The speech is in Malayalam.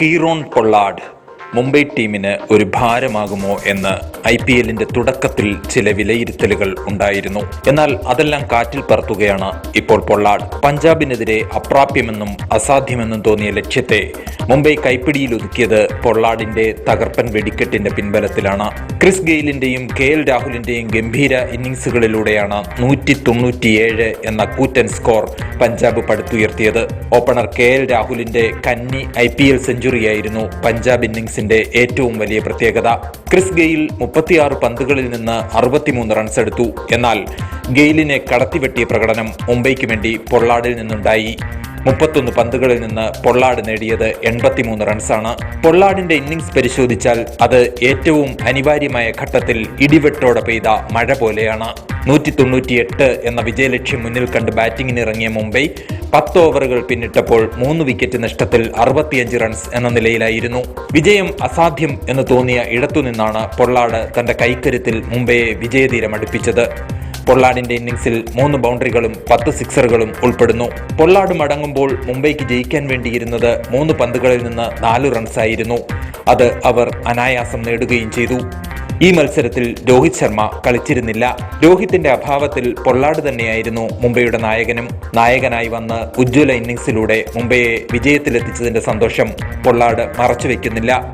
കീറോൺ പൊള്ളാഡ് മുംബൈ ടീമിന് ഒരു ഭാരമാകുമോ എന്ന് ഐ പി എല്ലിന്റെ തുടക്കത്തിൽ ചില വിലയിരുത്തലുകൾ ഉണ്ടായിരുന്നു. എന്നാൽ അതെല്ലാം കാറ്റിൽ പറത്തുകയാണ് ഇപ്പോൾ പൊള്ളാഡ് പഞ്ചാബിനെതിരെ അപ്രാപ്യമെന്നും അസാധ്യമെന്നും തോന്നിയ ലക്ഷ്യത്തെ മുംബൈ കൈപ്പിടിയിൽ ഒതുക്കിയത് പൊള്ളാഡിന്റെ തകർപ്പൻ വെടിക്കെട്ടിന്റെ പിൻബലത്തിലാണ്. ക്രിസ് ഗെയിലിന്റെയും കെ എൽ രാഹുലിന്റെയും ഗംഭീര ഇന്നിംഗ്സുകളിലൂടെയാണ് നൂറ്റി തൊണ്ണൂറ്റിയേഴ് എന്ന കൂറ്റൻ സ്കോർ പഞ്ചാബ് പടുത്തുയർത്തിയത്. ഓപ്പണർ കെ എൽ രാഹുലിന്റെ കന്നി ഐ പി എൽ സെഞ്ചുറിയായിരുന്നു പഞ്ചാബ് ഇന്നിംഗ്സിന്റെ ഏറ്റവും വലിയ പ്രത്യേകത. ക്രിസ് ഗെയിൽ മുപ്പത്തിയാറ് പന്തുകളിൽ നിന്ന് അറുപത്തിമൂന്ന് റൺസ് എടുത്തു. എന്നാൽ ഗെയിലിനെ കടത്തിവെട്ടിയ പ്രകടനം മുംബൈക്ക് വേണ്ടി പൊള്ളാടിൽ നിന്നുണ്ടായി. മുപ്പത്തൊന്ന് പന്തുകളിൽ നിന്ന് പൊള്ളാട് നേടിയത് എൺപത്തിമൂന്ന് റൺസാണ് പൊള്ളാടിന്റെ ഇന്നിംഗ്സ് പരിശോധിച്ചാൽ അത് ഏറ്റവും അനിവാര്യമായ ഘട്ടത്തിൽ ഇടിവെട്ടോടെ പെയ്ത മഴ പോലെയാണ്. നൂറ്റി തൊണ്ണൂറ്റിയെട്ട് എന്ന വിജയലക്ഷ്യം മുന്നിൽ കണ്ട് ബാറ്റിംഗിന് ഇറങ്ങിയ മുംബൈ പത്ത് ഓവറുകൾ പിന്നിട്ടപ്പോൾ മൂന്ന് വിക്കറ്റ് നഷ്ടത്തിൽ അറുപത്തിയഞ്ച് റൺസ് എന്ന നിലയിലായിരുന്നു. വിജയം അസാധ്യം എന്ന് തോന്നിയ ഇടത്തുനിന്നാണ് പൊള്ളാട് തന്റെ കൈക്കരുത്തിൽ മുംബൈയെ വിജയതീരം അടുപ്പിച്ചത് പൊള്ളാടിന്റെ ഇന്നിംഗ്സിൽ മൂന്ന് ബൗണ്ടറികളും പത്ത് സിക്സറുകളും ഉൾപ്പെടുന്നു. പൊള്ളാട് മടങ്ങുമ്പോൾ മുംബൈക്ക് ജയിക്കാൻ വേണ്ടിയിരുന്നത് മൂന്ന് പന്തുകളിൽ നിന്ന് നാല് റൺസായിരുന്നു അത് അവർ അനായാസം നേടുകയും ചെയ്തു. ഈ മത്സരത്തിൽ രോഹിത് ശർമ്മ കളിച്ചിരുന്നില്ല. രോഹിത്തിന്റെ അഭാവത്തിൽ പൊള്ളാട് തന്നെയായിരുന്നു മുംബൈയുടെ നായകനും. നായകനായി വന്ന് ഉജ്ജ്വല ഇന്നിംഗ്സിലൂടെ മുംബൈയെ വിജയത്തിലെത്തിച്ചതിന്റെ സന്തോഷം പൊള്ളാട് മറച്ചുവെക്കുന്നില്ല